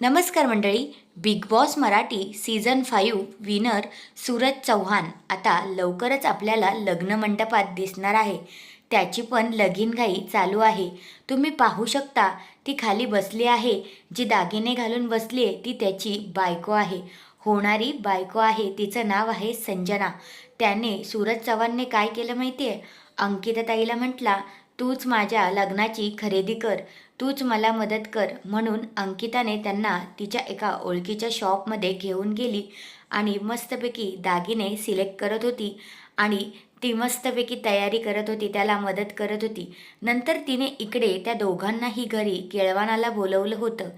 नमस्कार मंडळी Bigg Boss Marathi season five winner Suraj Chavan आता लवकरच आपल्याला लग्न मंडपात दिसणार आहे. त्याची पण लगीनघाई चालू आहे. तुम्ही पाहू शकता ती खाली बसली आहे. जी दागिने घालून बसली आहे ती त्याची बायको आहे. होणारी बायको आहे तिचं नाव आहे संजना. त्याने सूरज चव्हाणने काय केलं माहिती आहे अंकिताताईला म्हटला तूच माझ्या लग्नाची खरेदी कर तूच मला मदत कर म्हणून अंकिताने त्यांना तिच्या एका ओळखीच्या शॉपमध्ये घेऊन गेली आणि मस्तपैकी दागिने सिलेक्ट करत होती आणि ती मस्तपैकी तयारी करत होती त्याला मदत करत होती. नंतर तिने इकडे त्या दोघांनाही घरी केळवणाला बोलवलं होतं.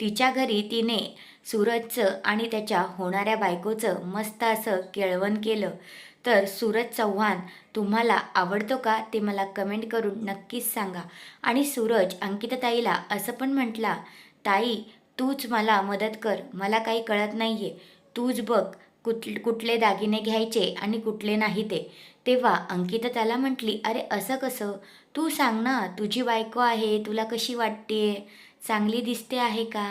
तिच्या घरी तिने सूरजचं आणि त्याच्या होणाऱ्या बायकोचं मस्त असं केळवण केलं. तर सूरज चव्हाण तुम्हाला आवडतो का ते मला कमेंट करून नक्कीच सांगा. आणि सूरज अंकिताताईला असं पण म्हटला ताई तूच मला मदत कर मला काही कळत नाही आहे तूच बघ कुठ कुठले दागिने घ्यायचे आणि कुठले नाही ते. तेव्हा अंकिता त्याला म्हटली अरे असं कसं? तू सांग ना तुझी बायको आहे तुला कशी वाटते? चांगली दिसते आहे का?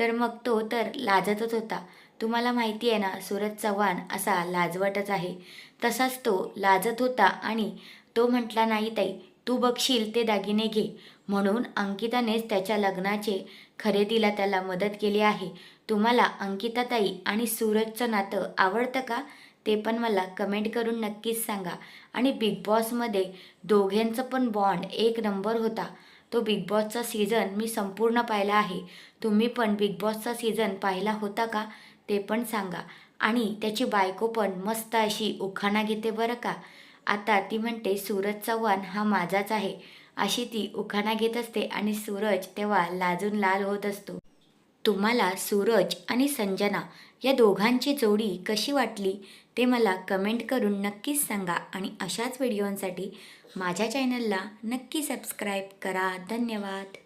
तर मग तो तर लाजतच होता. तुम्हाला माहिती आहे ना सूरज चव्हाण असा लाजवटच आहे. तसाच तो लाजत होता आणि तो म्हटला नाही ताई तू बघशील ते दागिने घे. म्हणून अंकितानेच त्याच्या लग्नाचे खरेदीला त्याला मदत केली आहे. तुम्हाला अंकिताताई आणि सूरजचं नातं आवडतं का? ते पण मला कमेंट करून नक्कीच सांगा. आणि बिग बॉसमध्ये दोघांचं पण बॉन्ड एक नंबर होता. तो बिग बॉसचा सीझन मी संपूर्ण पाहिला आहे. तुम्ही पण बिग बॉसचा सीझन पाहिला होता का? ते पण सांगा. आणि त्याची बायको पण मस्त अशी उखाणा घेते बरं का? आता ती म्हणते सूरज चव्हाण हा माझाच आहे. अशी ती उखाणा घेत असते आणि सूरज तेव्हा लाजून लाल होत असतो. तुम्हाला सूरज आणि संजना या दोघांची जोडी कशी वाटली ते मला कमेंट करून नक्कीच सांगा आणि अशाच व्हिडिओंसाठी माझ्या चॅनलला नक्की सबस्क्राईब करा. धन्यवाद.